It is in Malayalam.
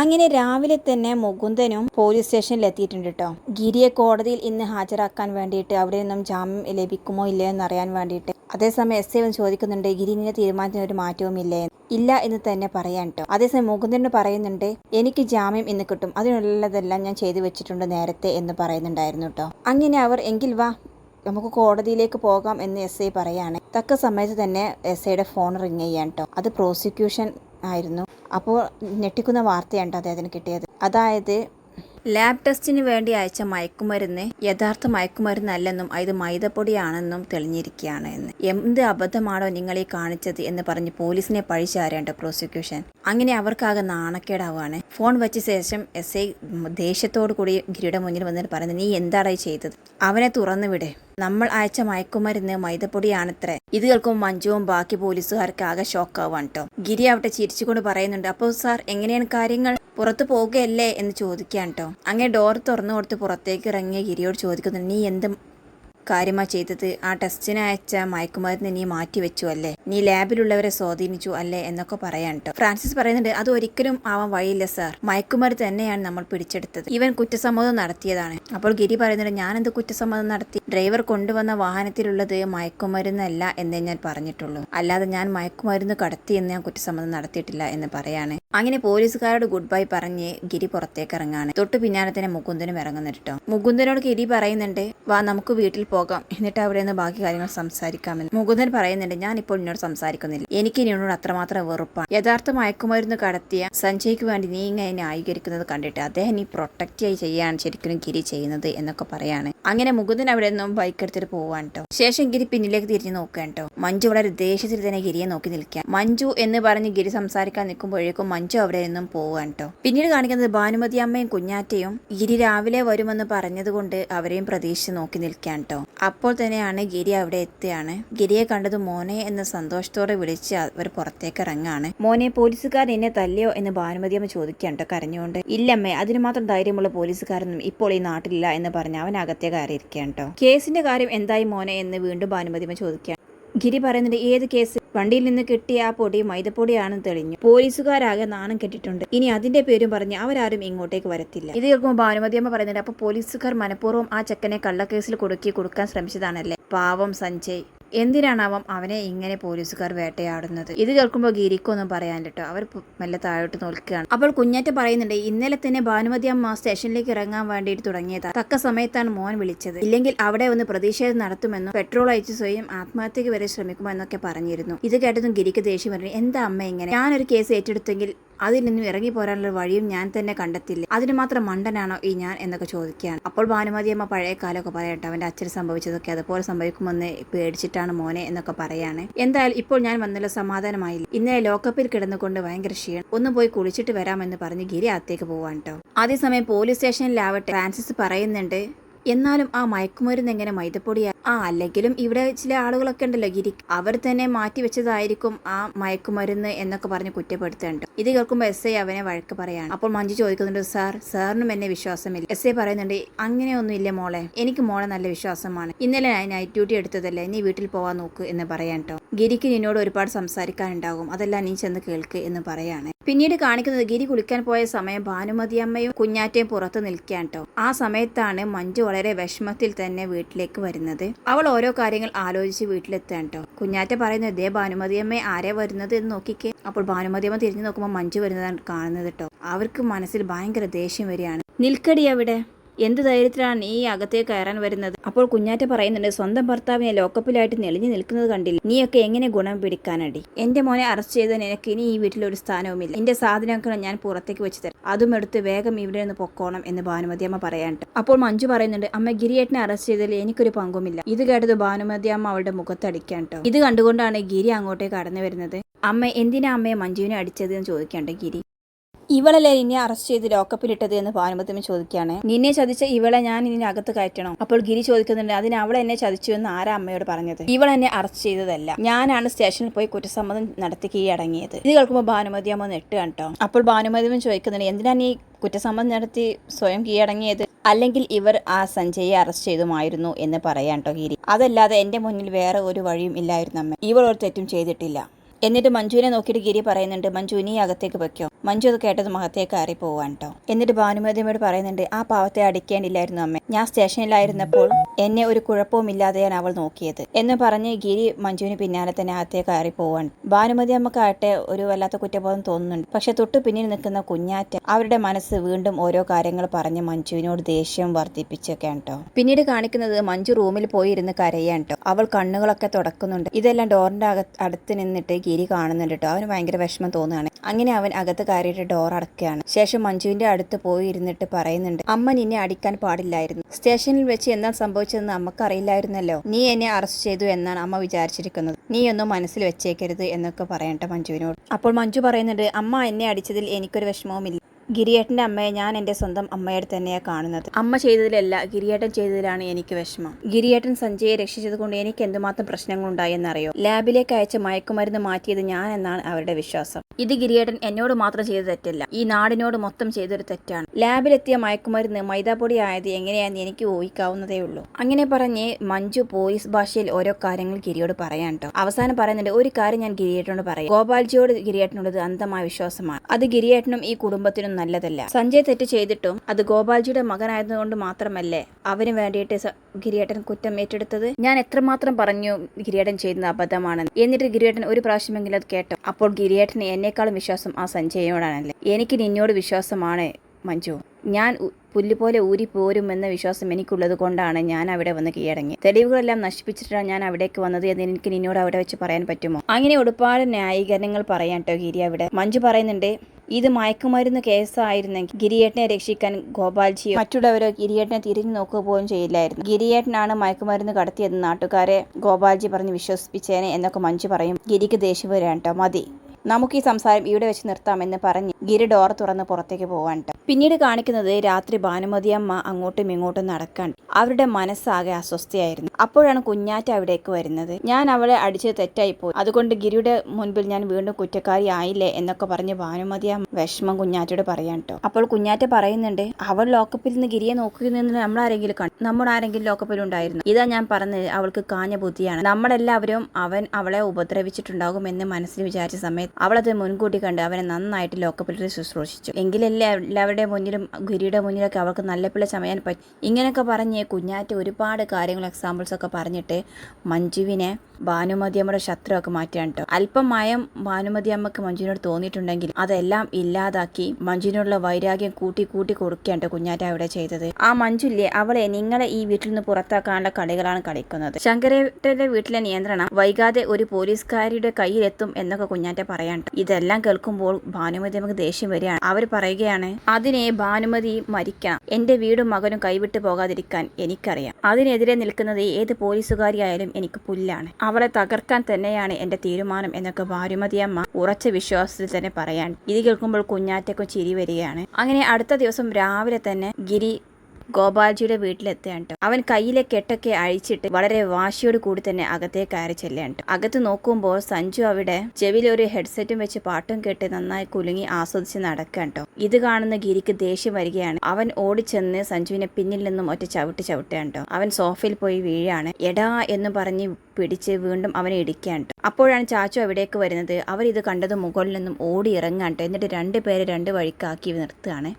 അങ്ങനെ രാവിലെ തന്നെ മുകുന്ദനും പോലീസ് സ്റ്റേഷനിൽ എത്തിയിട്ടുണ്ട് കേട്ടോ ഗിരിയെ കോടതിയിൽ ഇന്ന് ഹാജരാക്കാൻ വേണ്ടിയിട്ട് അവിടെ നിന്നും ജാമ്യം ലഭിക്കുമോ ഇല്ലയോ എന്ന് അറിയാൻ വേണ്ടിയിട്ട്. അതേസമയം എസ് ഐ വന്ന് ചോദിക്കുന്നുണ്ട് ഗിരിനെ തീരുമാനത്തിന് ഒരു മാറ്റവും ഇല്ലേ ഇല്ല എന്ന് തന്നെ പറയാൻ കേട്ടോ അതേസമയം മുകുന്ദന് പറയുന്നുണ്ട് എനിക്ക് ജാമ്യം ഇന്ന് കിട്ടും. അതിനുള്ളതെല്ലാം ഞാൻ ചെയ്തു വെച്ചിട്ടുണ്ട് നേരത്തെ എന്ന് പറയുന്നുണ്ടായിരുന്നു കേട്ടോ അങ്ങനെ അവർ എങ്കിൽ വാ നമുക്ക് കോടതിയിലേക്ക് പോകാം എന്ന് എസ് ഐ പറയാണ്. തക്ക സമയത്ത് തന്നെ എസ് ഐയുടെ ഫോൺ റിങ് ചെയ്യാൻ കേട്ടോ അത് പ്രോസിക്യൂഷൻ ആയിരുന്നു. അപ്പോൾ ഞെട്ടിക്കുന്ന വാർത്തയാണ് അദ്ദേഹത്തിന് കിട്ടിയത്. അതായത് ലാബ് ടെസ്റ്റിന് വേണ്ടി അയച്ച മയക്കുമരുന്ന് യഥാർത്ഥ മയക്കുമരുന്നല്ലെന്നും ഇത് മൈദപ്പൊടിയാണെന്നും തെളിഞ്ഞിരിക്കുകയാണ് എന്ന്. എന്ത് അബദ്ധമാണോ നിങ്ങൾ ഈ കാണിച്ചത് എന്ന് പറഞ്ഞ് പോലീസിനെ പഴിച്ചാരേണ്ട പ്രോസിക്യൂഷൻ. അങ്ങനെ അവർക്കാകെ നാണക്കേടാവുകയാണ്. ഫോൺ വെച്ച ശേഷം എസ് ഐ ദേഷ്യത്തോടു കൂടി ഗിരിയുടെ മുന്നിൽ വന്നിട്ട് പറയുന്നത് നീ എന്താടായി ചെയ്തത്? അവനെ തുറന്നു വിട്. നമ്മൾ അയച്ച മയക്കുമരുന്ന് മൈദപ്പൊടിയാണത്രേ. ഇത് കേൾക്കുമ്പോൾ മഞ്ജുവും ബാക്കി പോലീസുകാർക്ക് ആകെ ഷോക്കാവാണ് കേട്ടോ ഗിരി അവിടെ ചിരിച്ചുകൊണ്ട് പറയുന്നുണ്ട് അപ്പോൾ സാർ എങ്ങനെയാണ് കാര്യങ്ങൾ? പുറത്തു പോകുകയല്ലേ എന്ന് ചോദിക്കാൻ കേട്ടോ അങ്ങനെ ഡോർ തുറന്നു കൊടുത്ത് പുറത്തേക്ക് ഇറങ്ങിയ ഗിരിയോട് ചോദിക്കുന്നുണ്ട് നീ എന്ത് കാര്യമാ ചെയ്തത്. ആ ടെസ്റ്റിന് അയച്ച മയക്കുമരുന്ന് നീ മാറ്റി വെച്ചു അല്ലേ? നീ ലാബിലുള്ളവരെ സ്വാധീനിച്ചു അല്ലേ എന്നൊക്കെ പറയാൻ കേട്ടോ ഫ്രാൻസിസ് പറയുന്നുണ്ട് അത് ഒരിക്കലും ആവാൻ വഴിയില്ല സാർ. മയക്കുമരുന്ന് തന്നെയാണ് നമ്മൾ പിടിച്ചെടുത്തത്. ഇവൻ കുറ്റസമ്മതം നടത്തിയതാണ്. അപ്പോൾ ഗിരി പറയുന്നുണ്ട് എന്ത് കുറ്റസമ്മതം നടത്തി? ഡ്രൈവർ കൊണ്ടുവന്ന വാഹനത്തിലുള്ളത് മയക്കുമരുന്നല്ല എന്നേ ഞാൻ പറഞ്ഞിട്ടുള്ളൂ. അല്ലാതെ ഞാൻ മയക്കുമരുന്ന് കടത്തി എന്ന് ഞാൻ കുറ്റസമ്മതം നടത്തിയിട്ടില്ല എന്ന് പറയാണ്. അങ്ങനെ പോലീസുകാരോട് ഗുഡ് ബൈ പറഞ്ഞ് ഗിരി പുറത്തേക്ക് ഇറങ്ങാണ്. തൊട്ടു പിന്നാലെ തന്നെ മുകുന്ദനും ഇറങ്ങുന്നിട്ടോ മുകുന്ദനോട് ഗിരി പറയുന്നുണ്ട് വാ നമുക്ക് വീട്ടിൽ പോകാം എന്നിട്ട് അവിടെ നിന്ന് ബാക്കി കാര്യങ്ങൾ സംസാരിക്കാമെന്ന്. മുകുന്ദൻ പറയുന്നുണ്ട് ഞാൻ ഇപ്പോൾ നിന്നോട് സംസാരിക്കുന്നില്ല. എനിക്ക് നിന്നോട് അത്രമാത്രം വെറുപ്പാണ്. യഥാർത്ഥ മയക്കുമരുന്ന് കടത്തിയ സഞ്ജയ്ക്ക് വേണ്ടി നീ ഇങ്ങനെ ന്യായീകരിക്കുന്നത് കണ്ടിട്ട് അദ്ദേഹം നീ പ്രൊട്ടക്റ്റ് ചെയ്യാണ് ശരിക്കും ഗിരി ചെയ്യുന്നത് എന്നൊക്കെ പറയാണ്. അങ്ങനെ മുകുന്ദൻ അവിടെ നിന്നും ബൈക്ക് എടുത്തിട്ട് പോവാൻ കേട്ടോ ശേഷം ഗിരി പിന്നിലേക്ക് തിരിഞ്ഞു നോക്കാൻ കേട്ടോ മഞ്ജു വളരെ ദേഷ്യത്തിൽ തന്നെ ഗിരിയെ നോക്കി നിൽക്കാം. മഞ്ജു എന്ന് പറഞ്ഞ് ഗിരി സംസാരിക്കാൻ നിൽക്കുമ്പോഴേക്കും മഞ്ജു അവിടെ നിന്നും പോവാൻ കേട്ടോ പിന്നീട് കാണിക്കുന്നത് ഭാനുമതി അമ്മയും കുഞ്ഞാറ്റയും ഗിരി രാവിലെ വരുമെന്ന് പറഞ്ഞതുകൊണ്ട് അവരെയും പ്രതീക്ഷിച്ച് നോക്കി നിൽക്കാൻ കേട്ടോ അപ്പോൾ തന്നെയാണ് ഗിരി അവിടെ എത്തുകയാണ് ഗിരിയെ കണ്ടത് മോനെ എന്ന സന്തോഷത്തോടെ വിളിച്ച് അവർ പുറത്തേക്ക് ഇറങ്ങാണ്. മോനെ പോലീസുകാർ എന്നെ തല്ലിയോ? എന്ന് ഭാനുമതി അമ്മ ചോദിക്കണ്ടോ കരഞ്ഞുകൊണ്ട്. ഇല്ലമ്മേ അതിന് മാത്രം ധൈര്യമുള്ള പോലീസുകാരൊന്നും ഇപ്പോൾ ഈ നാട്ടിലില്ല എന്ന് പറഞ്ഞ് അവൻ അകത്തെ കയറിയിരിക്കാൻ കേട്ടോ. കേസിന്റെ കാര്യം എന്തായി മോനെ? എന്ന് വീണ്ടും ഭാനുമതി അമ്മ ചോദിക്കാൻ ഗിരി പറയുന്നുണ്ട് ഏത് കേസ്? വണ്ടിയിൽ നിന്ന് കിട്ടിയ ആ പൊടി മൈദപ്പൊടിയാണെന്ന് തെളിഞ്ഞു. പോലീസുകാരാകെ നാണം കെട്ടിട്ടുണ്ട് ഇനി അതിന്റെ പേരും പറഞ്ഞ് അവരാരും ഇങ്ങോട്ടേക്ക് വരത്തില്ല. ഇത് കേൾക്കുമ്പോൾ ഭാനുമതിയമ്മ പറയുന്നുണ്ട് അപ്പൊ പോലീസുകാർ മനഃപൂർവം ആ ചെക്കനെ കള്ളക്കേസിൽ കൊടുക്കി കൊടുക്കാൻ ശ്രമിച്ചതാണല്ലേ? പാവം സഞ്ജയ്. എന്തിനാണാവം അവനെ ഇങ്ങനെ പോലീസുകാർ വേട്ടയാടുന്നത്? ഇത് കേൾക്കുമ്പോൾ ഗിരിക്കൊന്നും പറയാൻ കേട്ടോ അവർ മെല്ലെ താഴോട്ട് നോക്കുകയാണ്. അപ്പോൾ കുഞ്ഞാറ്റ പറയുന്നുണ്ട് ഇന്നലെ തന്നെ ഭാനുമതി അമ്മ സ്റ്റേഷനിലേക്ക് ഇറങ്ങാൻ വേണ്ടിയിട്ട് തുടങ്ങിയതാണ് തക്ക സമയത്താണ് മോൻ വിളിച്ചത്. ഇല്ലെങ്കിൽ അവിടെ ഒന്ന് പ്രതിഷേധം നടത്തുമെന്നും പെട്രോൾ അയച്ച് സ്വയം ആത്മഹത്യക്ക് വരെ ശ്രമിക്കുമെന്നൊക്കെ പറഞ്ഞിരുന്നു. ഇത് കേട്ടതും ഗിരിക്ക് ദേഷ്യം പറഞ്ഞു എന്താ അമ്മ ഇങ്ങനെ? ഞാനൊരു കേസ് ഏറ്റെടുത്തെങ്കിൽ അതിൽ നിന്നും ഇറങ്ങി പോരാനുള്ള വഴിയും ഞാൻ തന്നെ കണ്ടെത്തില്ല. അതിന് മാത്രം മണ്ടനാണോ ഈ ഞാൻ എന്നൊക്കെ ചോദിക്കുകയാണ്. അപ്പോൾ ഭാനുമതി അമ്മ പഴയ കാലമൊക്കെ പറയട്ടെ അവന്റെ അച്ഛന് സംഭവിച്ചതൊക്കെ അതുപോലെ സംഭവിക്കുമെന്ന് പേടിച്ചിട്ടാണ് മോനെ എന്നൊക്കെ പറയാണ്. എന്തായാലും ഇപ്പോൾ ഞാൻ വന്നല്ലോ സമാധാനമായില്ല. ഇന്നലെ ലോക്കപ്പിൽ കിടന്നുകൊണ്ട് ഭയങ്കര ക്ഷീണം. ഒന്ന് പോയി കുളിച്ചിട്ട് വരാമെന്ന് പറഞ്ഞ് ഗിരി അകത്തേക്ക് പോവാൻ കേട്ടോ അതേസമയം പോലീസ് സ്റ്റേഷനിലാവട്ടെ ഫ്രാൻസിസ് പറയുന്നുണ്ട് എന്നാലും ആ മയക്കുമരുന്ന് എങ്ങനെ മൈദപ്പൊടിയാ ആ അല്ലെങ്കിലും ഇവിടെ ചില ആളുകളൊക്കെ ഉണ്ടല്ലോ ഗിരി. അവർ തന്നെ മാറ്റി വെച്ചതായിരിക്കും ആ മയക്കുമരുന്ന് എന്നൊക്കെ പറഞ്ഞ് കുറ്റപ്പെടുത്തേണ്ട ഇത് കേൾക്കുമ്പോൾ എസ് ഐ അവനെ വഴക്ക് പറയാണ്. അപ്പോൾ മഞ്ജു ചോദിക്കുന്നുണ്ട് സാർ സാറിനും എന്നെ വിശ്വാസമില്ല. എസ് ഐ പറയുന്നുണ്ട് അങ്ങനെയൊന്നും ഇല്ല മോളെ. എനിക്ക് മോളെ നല്ല വിശ്വാസമാണ്. ഇന്നലെ ഞാൻ നൈറ്റ് ഡ്യൂട്ടി എടുത്തതല്ലേ നീ വീട്ടിൽ പോവാൻ നോക്ക് എന്ന് പറയാൻ കേട്ടോ ഗിരിക്ക് നിന്നോട് ഒരുപാട് സംസാരിക്കാനുണ്ടാകും. അതെല്ലാം നീ ചെന്ന് കേൾക്ക് എന്ന് പറയാണ്. പിന്നീട് കാണിക്കുന്നത് ഗിരി കുളിക്കാൻ പോയ സമയം ഭാനുമതി അമ്മയും കുഞ്ഞാറ്റയും പുറത്ത് നിൽക്കാൻ കേട്ടോ ആ സമയത്താണ് മഞ്ജു വളരെ വിഷമത്തിൽ തന്നെ വീട്ടിലേക്ക് വരുന്നത്. അവൾ ഓരോ കാര്യങ്ങൾ ആലോചിച്ച് വീട്ടിലെത്താൻ കേട്ടോ. കുഞ്ഞാറ്റ പറയുന്നത് ഇതേ ഭാനുമതിയമ്മ ആരെ വരുന്നത് എന്ന് നോക്കിക്കേ. അപ്പോൾ ഭാനുമതിയമ്മ തിരിഞ്ഞു നോക്കുമ്പോൾ മഞ്ജു വരുന്നതാണ് കാണുന്നത് കേട്ടോ. അവർക്ക് മനസ്സിൽ ഭയങ്കര ദേഷ്യം വരികയാണ്. നിൽക്കടി അവിടെ. എന്ത് ധൈര്യത്തിലാണ് നീ അകത്തേക്ക് കയറാൻ വരുന്നത്? അപ്പോൾ കുഞ്ഞാറ്റ പറയുന്നുണ്ട് സ്വന്തം ഭർത്താവിനെ ലോക്കപ്പിലായിട്ട് നെളിഞ്ഞു നിൽക്കുന്നത് കണ്ടില്ല. നീയൊക്കെ എങ്ങനെ ഗുണം പിടിക്കാനടി? എന്റെ മോനെ അറസ്റ്റ് ചെയ്ത നിനക്ക് ഇനി ഈ വീട്ടിൽ ഒരു സ്ഥാനവുമില്ല. എന്റെ സാധനങ്ങൾ ഞാൻ പുറത്തേക്ക് വെച്ച് തരാം. അതും എടുത്ത് വേഗം ഇവിടെ നിന്ന് പൊക്കോണം എന്ന് ഭാനുമതി അമ്മ പറയാനുണ്ട്. അപ്പോൾ മഞ്ജു പറയുന്നുണ്ട് അമ്മ ഗിരിയേട്ടനെ അറസ്റ്റ് ചെയ്തതിൽ എനിക്കൊരു പങ്കുമില്ല. ഇത് കേട്ടത് ഭാനുമതി അമ്മ അവളുടെ മുഖത്തടിക്കാൻ കേട്ടോ ഇത് കണ്ടുകൊണ്ടാണ് ഗിരി അങ്ങോട്ടേക്ക് കടന്നു വരുന്നത്. അമ്മ എന്തിനാ അമ്മയെ മഞ്ജുവിനെ അടിച്ചത് എന്ന് ചോദിക്കാണ്ട് ഗിരി. ഇവളല്ലേ നിന്നെ അറസ്റ്റ് ചെയ്ത് ലോക്കപ്പിലിട്ടത് എന്ന് ഭാനുമതിമ ചോദിക്കുകയാണ്. നിന്നെ ചതിച്ച ഇവളെ ഞാൻ ഇനി അകത്ത് കയറ്റണം. അപ്പോൾ ഗിരി ചോദിക്കുന്നുണ്ട് അതിന് അവൾ എന്നെ ചതിച്ചു എന്ന് ആരാ അമ്മയോട് പറഞ്ഞത്? ഇവൾ എന്നെ അറസ്റ്റ് ചെയ്തതല്ല. ഞാനാണ് സ്റ്റേഷനിൽ പോയി കുറ്റസമ്മതം നടത്തി കീഴടങ്ങിയത് ഇത് കേൾക്കുമ്പോൾ ഭാനുമതി അമ്മ നെട്ട് കേട്ടോ അപ്പോൾ ഭാനുമതി അമ്മ ചോദിക്കുന്നുണ്ട് എന്തിനാ നീ കുറ്റസമ്മതം നടത്തി സ്വയം കീഴടങ്ങിയത്? അല്ലെങ്കിൽ ഇവർ ആ സഞ്ജയെ അറസ്റ്റ് ചെയ്തുമായിരുന്നു എന്ന് പറയാൻ കേട്ടോ ഗിരി. അതല്ലാതെ എന്റെ മുന്നിൽ വേറെ ഒരു വഴിയും ഇല്ലായിരുന്നു അമ്മ. ഇവൾ ഒരു തെറ്റും ചെയ്തിട്ടില്ല. എന്നിട്ട് മഞ്ജുവിനെ നോക്കിയിട്ട് ഗിരി പറയുന്നുണ്ട് മഞ്ജു നീ അകത്തേക്ക് വെക്കോ മഞ്ജു അത് കേട്ടത് മഹത്തേക്ക് കയറി പോവാൻ കേട്ടോ എന്നിട്ട് ഭാനുമതിയമ്മയോട് പറയുന്നുണ്ട് ആ പാവത്തെ അടിക്കേണ്ടില്ലായിരുന്നു അമ്മ. ഞാൻ സ്റ്റേഷനിലായിരുന്നപ്പോൾ എന്നെ ഒരു കുഴപ്പവുമില്ലാതെയാണ് അവൾ നോക്കിയത് എന്ന് പറഞ്ഞ് ഗിരി മഞ്ജുവിന് പിന്നാലെ തന്നെ അകത്തേക്ക് കയറി പോവാൻ ഭാനുമതി അമ്മക്കാട്ടെ ഒരു വല്ലാത്ത കുറ്റബോധം തോന്നുന്നുണ്ട്. പക്ഷെ തൊട്ടു പിന്നിൽ നിൽക്കുന്ന കുഞ്ഞാറ്റ അവരുടെ മനസ്സ് വീണ്ടും ഓരോ കാര്യങ്ങൾ പറഞ്ഞ് മഞ്ജുവിനോട് ദേഷ്യം വർദ്ധിപ്പിച്ചൊക്കെയാണ് കേട്ടോ. പിന്നീട് കാണിക്കുന്നത് മഞ്ജു റൂമിൽ പോയി ഇരുന്ന് കരയാണ് കേട്ടോ. അവൾ കണ്ണുകളൊക്കെ തുടക്കുന്നുണ്ട്. ഇതെല്ലാം ഡോറിന്റെ അകത്ത് അടുത്ത് നിന്നിട്ട് ഗിരി കാണുന്നുണ്ട് കേട്ടോ. അവന് ഭയങ്കര വിഷമം തോന്നുകയാണ്. അങ്ങനെ അവൻ അകത്ത് കയറിയിട്ട് ഡോർ അടക്കുകയാണ് ശേഷം മഞ്ജുവിന്റെ അടുത്ത് പോയി ഇരുന്നിട്ട് പറയുന്നുണ്ട് അമ്മ നിന്നെ അടിക്കാൻ പാടില്ലായിരുന്നു. സ്റ്റേഷനിൽ വെച്ച് എന്താണ് സംഭവിച്ചതെന്ന് അമ്മക്കറിയില്ലായിരുന്നല്ലോ നീ എന്നെ അറസ്റ്റ് ചെയ്തു എന്നാണ് അമ്മ വിചാരിച്ചിരിക്കുന്നത്. നീ ഒന്നും മനസ്സിൽ വെച്ചേക്കരുത് എന്നൊക്കെ പറയട്ടെ മഞ്ജുവിനോട്. അപ്പോൾ മഞ്ജു പറയുന്നുണ്ട് അമ്മ എന്നെ അടിച്ചതിൽ എനിക്കൊരു വിഷമവുമില്ല. ഗിരിയേട്ടന്റെ അമ്മയെ ഞാൻ എന്റെ സ്വന്തം അമ്മയുടെ തന്നെയാണ് കാണുന്നത്. അമ്മ ചെയ്തതിലല്ല ഗിരിയേട്ടൻ ചെയ്തതിലാണ് എനിക്ക് വിഷമം. ഗിരിയേട്ടൻ സഞ്ജയെ രക്ഷിച്ചത് കൊണ്ട് എനിക്ക് എന്തുമാത്രം പ്രശ്നങ്ങളുണ്ടായെന്നറിയോ ലാബിലേക്ക് അയച്ച മയക്കുമരുന്ന് മാറ്റിയത് ഞാൻ എന്നാണ് അവരുടെ വിശ്വാസം. ഇത് ഗിരിയേട്ടൻ എന്നോട് മാത്രം ചെയ്ത തെറ്റല്ല ഈ നാടിനോട് മൊത്തം ചെയ്തൊരു തെറ്റാണ്. ലാബിലെത്തിയ മയക്കുമരുന്ന് മൈദാപൊടി ആയത് എങ്ങനെയാണെന്ന് എനിക്ക് ഊഹിക്കാവുന്നതേ ഉള്ളൂ. അങ്ങനെ പറഞ്ഞ് മഞ്ജു പോലീസ് ഭാഷയിൽ ഓരോ കാര്യങ്ങൾ ഗിരിയോട് പറയാൻ കേട്ടോ അവസാനം പറയുന്നുണ്ട് ഒരു കാര്യം ഞാൻ ഗിരിയേട്ടനോട് പറയാം. ഗോപാൽജിയോട് ഗിരിയേട്ടനോട് അന്ധമായ വിശ്വാസമാണ്. അത് ഗിരിയേട്ടനും ഈ കുടുംബത്തിനും നല്ലതല്ല. സഞ്ജയ് തെറ്റ് ചെയ്തിട്ടും അത് ഗോപാൽജിയുടെ മകനായതുകൊണ്ട് മാത്രമല്ലേ അവന് വേണ്ടിയിട്ട് ഗിരിയേട്ടൻ കുറ്റം ഏറ്റെടുത്തത്? ഞാൻ എത്രമാത്രം പറഞ്ഞു ഗിരിയേട്ടൻ ചെയ്യുന്നത് അബദ്ധമാണ് എന്നിട്ട് ഗിരിയേട്ടൻ ഒരു പ്രാവശ്യമെങ്കിലും അത് കേട്ടോ. അപ്പോൾ ഗിരിയേട്ടന് എന്നെക്കാളും വിശ്വാസം ആ സഞ്ജയോടാണല്ലേ? എനിക്ക് നിന്നോട് വിശ്വാസമാണ് മഞ്ജു. ഞാൻ പുല്ല് പോലെ ഊരി പോരുമെന്ന വിശ്വാസം എനിക്കുള്ളത് കൊണ്ടാണ് ഞാൻ അവിടെ വന്ന് കീഴടങ്ങി. തെളിവുകളെല്ലാം നശിപ്പിച്ചിട്ടാണ് ഞാൻ അവിടേക്ക് വന്നത് എന്ന് എനിക്ക് നിന്നോട് അവിടെ വെച്ച് പറയാൻ പറ്റുമോ? അങ്ങനെ ഒരുപാട് ന്യായീകരണങ്ങൾ പറയാൻ കേട്ടോ ഗിരി അവിടെ. മഞ്ജു പറയുന്നുണ്ട് ഇത് മയക്കുമരുന്ന് കേസായിരുന്നെങ്കിൽ ഗിരിയേട്ടനെ രക്ഷിക്കാൻ ഗോപാൽജിയോ മറ്റുള്ളവരോ ഗിരിയേട്ടനെ തിരിഞ്ഞു നോക്കുക പോലും ചെയ്യില്ലായിരുന്നു. ഗിരിയേട്ടനാണ് മയക്കുമരുന്ന് കടത്തിയെന്ന് നാട്ടുകാരെ ഗോപാൽജി പറഞ്ഞ് വിശ്വസിപ്പിച്ചേനെ എന്നൊക്കെ മഞ്ജു പറയും. ഗിരിക്ക് ദേഷ്യം വരാൻ മതി. നമുക്ക് ഈ സംസാരം ഇവിടെ വെച്ച് നിർത്താമെന്ന് പറഞ്ഞ് ഗിരി ഡോർ തുറന്ന് പുറത്തേക്ക് പോവാൻ പിന്നീട് കാണിക്കുന്നത് രാത്രി ഭാനുമതിയമ്മ അങ്ങോട്ടും ഇങ്ങോട്ടും നടക്കാൻ. അവരുടെ മനസ്സാകെ അസ്വസ്ഥയായിരുന്നു. അപ്പോഴാണ് കുഞ്ഞാറ്റ അവിടേക്ക് വരുന്നത്. ഞാൻ അവളെ അടിച്ചത് തെറ്റായിപ്പോയി അതുകൊണ്ട് ഗിരിയുടെ മുൻപിൽ ഞാൻ വീണ്ടും കുറ്റക്കാരി ആയില്ലേ എന്നൊക്കെ പറഞ്ഞ് ഭാനുമതിയമ്മ വിഷമം കുഞ്ഞാറ്റയോട് പറയാൻ കേട്ടോ അപ്പോൾ കുഞ്ഞാറ്റ പറയുന്നുണ്ട് അവൾ ലോക്കപ്പിൽ നിന്ന് ഗിരിയെ നോക്കുന്നത് നമ്മൾ ആരെങ്കിലും കണ്ടു നമ്മുടെ ആരെങ്കിലും ലോക്കപ്പിൽ ഉണ്ടായിരുന്നു. ഇതാ ഞാൻ പറഞ്ഞത് അവൾക്ക് കാഞ്ഞ ബുദ്ധിയാണ്. നമ്മളെല്ലാവരും അവൻ അവളെ ഉപദ്രവിച്ചിട്ടുണ്ടാകും എന്ന് മനസ്സിൽ വിചാരിച്ച സമയത്ത് അവളത് മുൻകൂട്ടി കണ്ട് അവനെ നന്നായിട്ട് ലോക്കപ്പിൽ ശുശ്രൂഷിച്ചു. എങ്കിലല്ലേ എല്ലാവരുടെ മുന്നിലും ഗുരിയുടെ മുന്നിലൊക്കെ അവർക്ക് നല്ല പിള്ള ചമയാൻ പറ്റും ഇങ്ങനെയൊക്കെ പറഞ്ഞ് കുഞ്ഞാറ്റ് ഒരുപാട് കാര്യങ്ങൾ എക്സാമ്പിൾസ് ഒക്കെ പറഞ്ഞിട്ട് മഞ്ജുവിനെ ഭാനുമതിയമ്മയുടെ ശത്രുവൊക്കെ മാറ്റാൻ കേട്ടോ അല്പം മയം ഭാനുമതിയമ്മക്ക് മഞ്ജുവിനോട് തോന്നിയിട്ടുണ്ടെങ്കിൽ അതെല്ലാം ഇല്ലാതാക്കി മഞ്ജുവിനുള്ള വൈരാഗ്യം കൂട്ടി കൂട്ടി കൊടുക്കുകയാണ് കുഞ്ഞാറ്റ അവിടെ ചെയ്തത്. ആ മഞ്ജുല്ലേ അവളെ നിങ്ങളെ ഈ വീട്ടിൽ നിന്ന് പുറത്താക്കാനുള്ള കളികളാണ് കളിക്കുന്നത്. ശങ്കരേട്ടന്റെ വീട്ടിലെ നിയന്ത്രണം വൈകാതെ ഒരു പോലീസുകാരിയുടെ കയ്യിലെത്തും എന്നൊക്കെ കുഞ്ഞാറ്റ പറയാൻ ഇതെല്ലാം കേൾക്കുമ്പോൾ ഭാനുമതി നമുക്ക് ദേഷ്യം വരികയാണ്. അവർ പറയുകയാണ് അതിനെ ഭാനുമതി മരിക്കണം എന്റെ വീടും മകനും കൈവിട്ടു പോകാതിരിക്കാൻ എനിക്കറിയാം. അതിനെതിരെ നിൽക്കുന്നത് ഏത് പോലീസുകാരിയായാലും എനിക്ക് പുല്ലാണ്. അവളെ തകർക്കാൻ തന്നെയാണ് എന്റെ തീരുമാനം എന്നൊക്കെ ഭാനുമതി അമ്മ ഉറച്ച വിശ്വാസത്തിൽ തന്നെ പറയാൻ ഇത് കേൾക്കുമ്പോൾ കുഞ്ഞാറ്റക്കും ചിരി വരികയാണ്. അങ്ങനെ അടുത്ത ദിവസം രാവിലെ തന്നെ ഗിരി ഗോപാൽജിയുടെ വീട്ടിലെത്തുകയാണ് ട്ടോ. അവൻ കയ്യിലെ കെട്ടൊക്കെ അഴിച്ചിട്ട് വളരെ വാശിയോട് കൂടി തന്നെ അകത്തേക്ക് കയറി ചെല്ലുകയാണ് അകത്ത് നോക്കുമ്പോൾ സഞ്ജു അവിടെ ചെവിയിൽ ഒരു ഹെഡ്സെറ്റും വെച്ച് പാട്ടും കേട്ട് നന്നായി കുലുങ്ങി ആസ്വദിച്ച് നടക്കുകയാണ് ഇത് കാണുന്ന ഗിരിക്ക് ദേഷ്യം വരികയാണ്. അവൻ ഓടിച്ചെന്ന് സഞ്ജുവിനെ പിന്നിൽ നിന്നും ഒറ്റ ചവിട്ടി ചവിട്ടുകയാണ് അവൻ സോഫയിൽ പോയി വീഴാണ്. എടാ എന്ന് പറഞ്ഞ് പിടിച്ച് വീണ്ടും അവനെ ഇടിക്കുകയാണ് അപ്പോഴാണ് ചാച്ചു അവിടേക്ക് വരുന്നത്. അവർ ഇത് കണ്ടത് മുകളിൽ നിന്നും ഓടി ഇറങ്ങാണ്ട് എന്നിട്ട് രണ്ടുപേരെ രണ്ട് വഴിക്കാക്കി നിർത്തുകയാണ്.